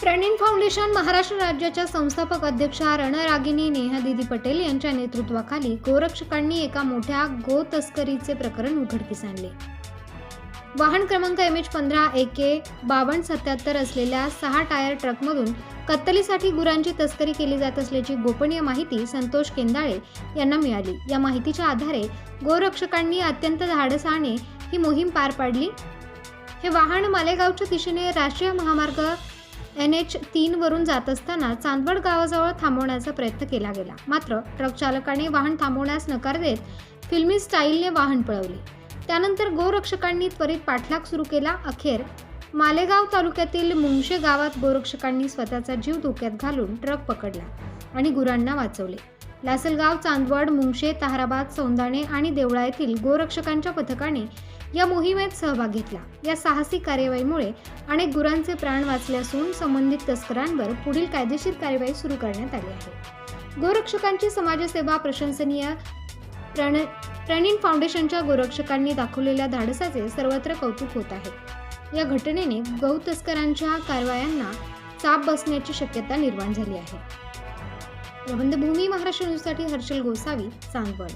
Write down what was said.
प्रणीन foundation Maharashtra राज्याच्या संस्थापक अध्यक्षा रणरागिनी नेहादिदी पटेल यांच्या नेतृत्वाखाली गोरक्षकांनी एका मोठ्या गो तस्करीचे प्रकरण उघडकीस आणले. वाहन क्रमांक एम एच पंधरा ए के बावन्न सत्याहत्तर असलेल्या सहा टायर ट्रकमधून कत्तलीसाठी गुरांची तस्करी केली जात असल्याची गोपनीय माहिती संतोष केंदाळे यांना मिळाली. या माहितीच्या आधारे गोरक्षकांनी अत्यंत धाडसाने ही मोहीम पार पाडली. हे वाहन मालेगावच्या दिशेने राष्ट्रीय महामार्ग एन एच तीन वरून जात असताना चांदवड गावाजवळ थांबवण्याचा प्रयत्न केला गेला. मात्र ट्रक चालकाने वाहन थांबवण्यास नकार देत फिल्मी स्टाईलने वाहन पळवले. त्यानंतर गोरक्षकांनी त्वरित पाठलाग सुरू केला. अखेर मालेगाव तालुक्यातील मुंगशे गावात गोरक्षकांनी स्वतःचा जीव धोक्यात घालून ट्रक पकडला आणि गुरांना वाचवले. लासलगाव चांदवड मुंगशे ताहराबाद सौंदाणे आणि देवळा येथील गोरक्षकांच्या पथकाने या मोहिमेत सहभाग घेतला. या साहसी कार्यवाहीमुळे अनेक गुरांचे प्राण वाचले असून संबंधित तस्करांवर पुढील कायदेशीर कार्यवाही सुरू करण्यात आली आहे. गोरक्षकांची समाजसेवा प्रशंसनीय प्रण प्रणीन फाउंडेशनच्या गोरक्षकांनी दाखवलेल्या धाडसाचे सर्वत्र कौतुक होत आहे. या घटनेने गौ तस्करांच्या कारवायांना चाप बसण्याची शक्यता निर्माण झाली आहे. प्रबंधभूमी महाराष्ट्र न्यूजसाठी हर्षल गोसावी चांदवड